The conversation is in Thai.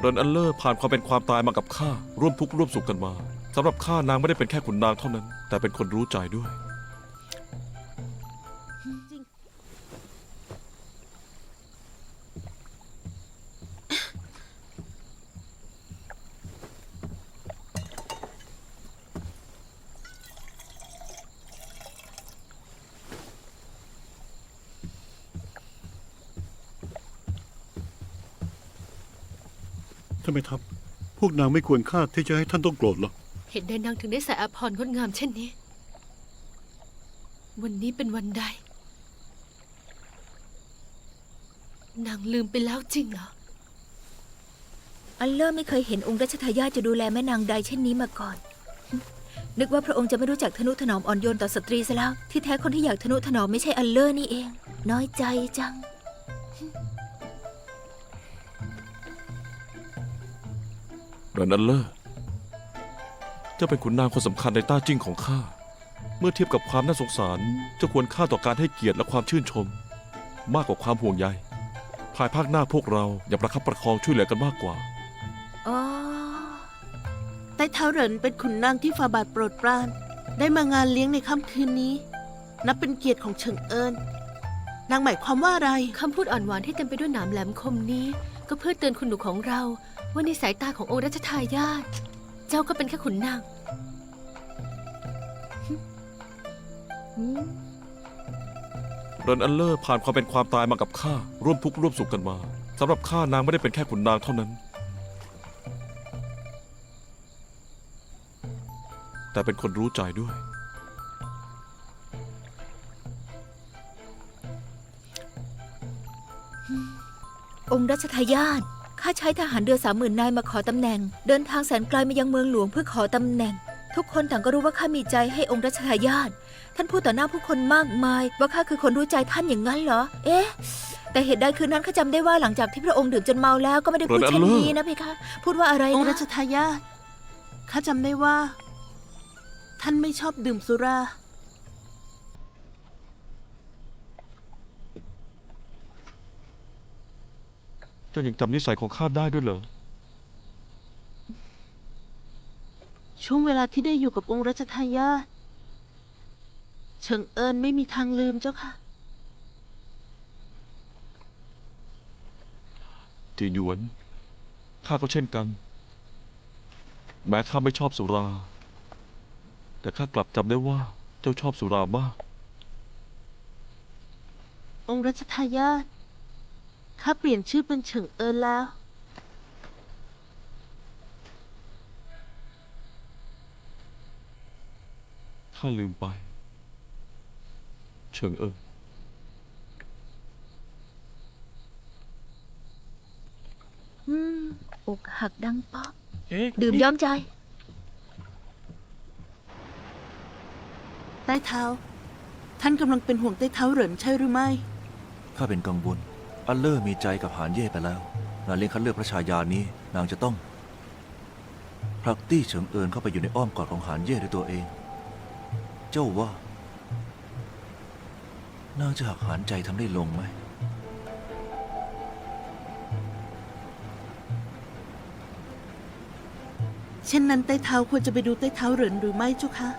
เรนอันเลอร์ผ่านความเป็นความตายมากับข้าร่วมทุกข์ร่วมสุขกันมาสำหรับข้านางไม่ได้เป็นแค่ขุนนางเท่านั้น แต่เป็นคนรู้ใจด้วย ท่านแม่ทัพพวกนางไม่ควรฆ่าที่จะให้ท่านต้องโกรธหรอก เหตุใดนางถึงได้ใส่อาภรณ์งดงามเช่นนี้ วันนี้เป็นวันใด นางลืมไปแล้วจริงเหรอ อัลเลอร์ไม่เคยเห็นองค์รัชทายาทจะดูแลแม่นางใดเช่นนี้มาก่อน นึกว่าพระองค์จะไม่รู้จักทนุถนอมอ่อนโยนต่อสตรีซะแล้ว ที่แท้คนที่อยากทนุถนอมไม่ใช่อัลเลอร์นี่เอง น้อยใจจัง รนอันเลอร์เจ้าเป็นขุนนางคนสำคัญในต้าจิ้งของข้า เมื่อเทียบกับความน่าสงสารเจ้าควรค่าต่อการให้เกียรติและความชื่นชม มากกว่าความห่วงใย ภายภาคหน้าพวกเราอย่าประคับประคองช่วยเหลือกันมากกว่า อ๋อใต้เท้าเหรินเป็นขุนนางที่ฝ่าบาทโปรดปราน ได้มางานเลี้ยงในค่ำคืนนี้ นับเป็นเกียรติของเฉิงเอิญนางหมายความว่าอะไร คำพูดอ่อนหวานที่เต็มไปด้วยหนามแหลมคมนี้ ก็เพื่อเตือนคุณหนูของเรา ว่าในสายตาขององค์รัชทายาทเจ้าก็เป็นแค่ขุนนางเรนอันเลอร์ผ่านความเป็นความตายมากับข้าร่วมทุกข์ร่วมสุขกันมาสำหรับข้านางไม่ได้เป็นแค่ขุนนางเท่านั้น แต่เป็นคนรู้ใจด้วย องค์รัชทายาทข้าใช้ทหารเรือสามหมื่นนายมาขอตำแหน่ง เดินทางแสนไกลมายังเมืองหลวงเพื่อขอตำแหน่ง ทุกคนต่างก็รู้ว่าข้ามีใจให้องค์รัชทายาทท่านพูดต่อหน้าผู้คนมากมาย ว่าข้าคือคนรู้ใจท่านอย่างนั้นเหรอ เอ๊ะ แต่เหตุใดคืนนั้นข้าจำได้ว่าหลังจากที่พระองค์ดื่มจนเมาแล้วก็ไม่ได้พูดเรนอัลเช่นเลอร์นี้นะเพคะ พูดว่าอะไรองค์รันะชทายาทข้าจำได้ว่า ท่านไม่ชอบดื่มสุรา เจ้ายังจำนิสัยของข้าได้ด้วยเหรอ ช่วงเวลาที่ได้อยู่กับองค์รัชทายาทเฉิงเอิญไม่มีทางลืมเจ้าค่ะ จีหยวน ข้าก็เช่นกัน แม้ข้าไม่ชอบสุรา แต่ข้ากลับจำได้ว่าเจ้าชอบสุรามาก องค์รัชทายาท ข้าเปลี่ยนชื่อเป็นเฉิงเอิญแล้วข้าลืมไป เฉิงเอิงอืมอกหักดังป๊อกเอ๊ะดื่มย้อมใจ ใต้เท้า ท่านกำลังเป็นห่วงใต้เท้าเหรินใช่หรือไม่ ข้าเป็นกังวล อัลเลอร์มีใจกับหานเย่ไปแล้ว งานเลี้ยงคัดเลือกพระชายานี้นางจะต้องผลักตี้เฉิงเอินเข้าไปอยู่ในอ้อมกอดของหานเย่ด้วยตัวเอง เจ้าว่า นางจะหักหานใจทำได้ลงไหม เช่นนั้นใต้เท้าควรจะไปดูใต้เท้าเหรินหรือไม่เจ้าคะ